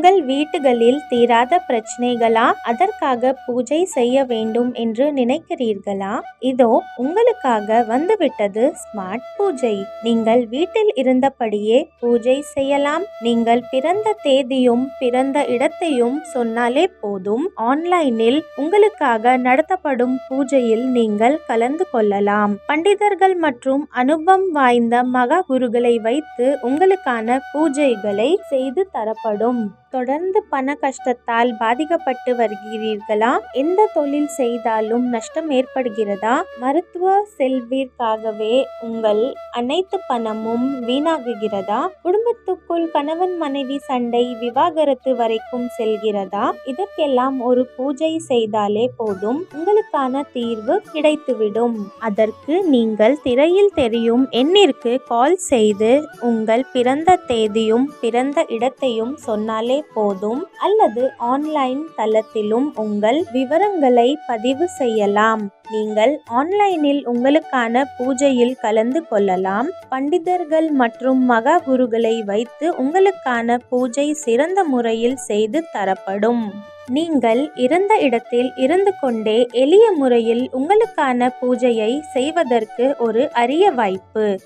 உங்கள் வீட்டுகளில் தீராத பிரச்சனைகளா? அதற்காக பூஜை செய்ய வேண்டும் என்று நினைக்கிறீர்களா? இதோ உங்களுக்காக வந்துவிட்டது ஸ்மார்ட் பூஜை. நீங்கள் வீட்டில் இருந்தபடியே பூஜை செய்யலாம். நீங்கள் பிறந்த தேதியும் பிறந்த இடத்தையும் சொன்னாலே போதும். ஆன்லைனில் உங்களுக்காக நடத்தப்படும் பூஜையில் நீங்கள் கலந்து கொள்ளலாம். பண்டிதர்கள் மற்றும் அனுபவம் வாய்ந்த மகா குருகளை வைத்து உங்களுக்கான பூஜைகளை செய்து தரப்படும். தொடர்ந்து பண கஷ்டத்தால் பாதிக்கப்பட்டு வருகிறீர்களா? எந்த தொழில் செய்தாலும் நஷ்டம் ஏற்படுகிறதா? மருத்துவ செல்விற்காகவே உங்கள் அனைத்து பணமும் வீணாகுகிறதா? குடும்பத்துக்குள் கணவன் மனைவி சண்டை விவாகரத்து வரைக்கும் செல்கிறதா? இதற்கெல்லாம் ஒரு பூஜை செய்தாலே போதும். உங்களுக்கான தீர்வு கிடைத்துவிடும். அதற்கு நீங்கள் திரையில் தெரியும் எண்ணிற்கு கால் செய்து உங்கள் பிறந்த தேதியும் பிறந்த இடத்தையும் சொன்னாலே போதும் அல்லது ஆன்லைன் தளத்திலும் உங்கள் விவரங்களை பதிவு செய்யலாம். நீங்கள் ஆன்லைனில் உங்களுக்கான பூஜையில் கலந்து கொள்ளலாம். பண்டிதர்கள் மற்றும் மகா குருகளை வைத்து உங்களுக்கான பூஜை சிறந்த முறையில் செய்து தரப்படும். நீங்கள் இருந்த இடத்தில் இருந்து கொண்டே எளிய முறையில் உங்களுக்கான பூஜையை செய்வதற்கு ஒரு அரிய வாய்ப்பு.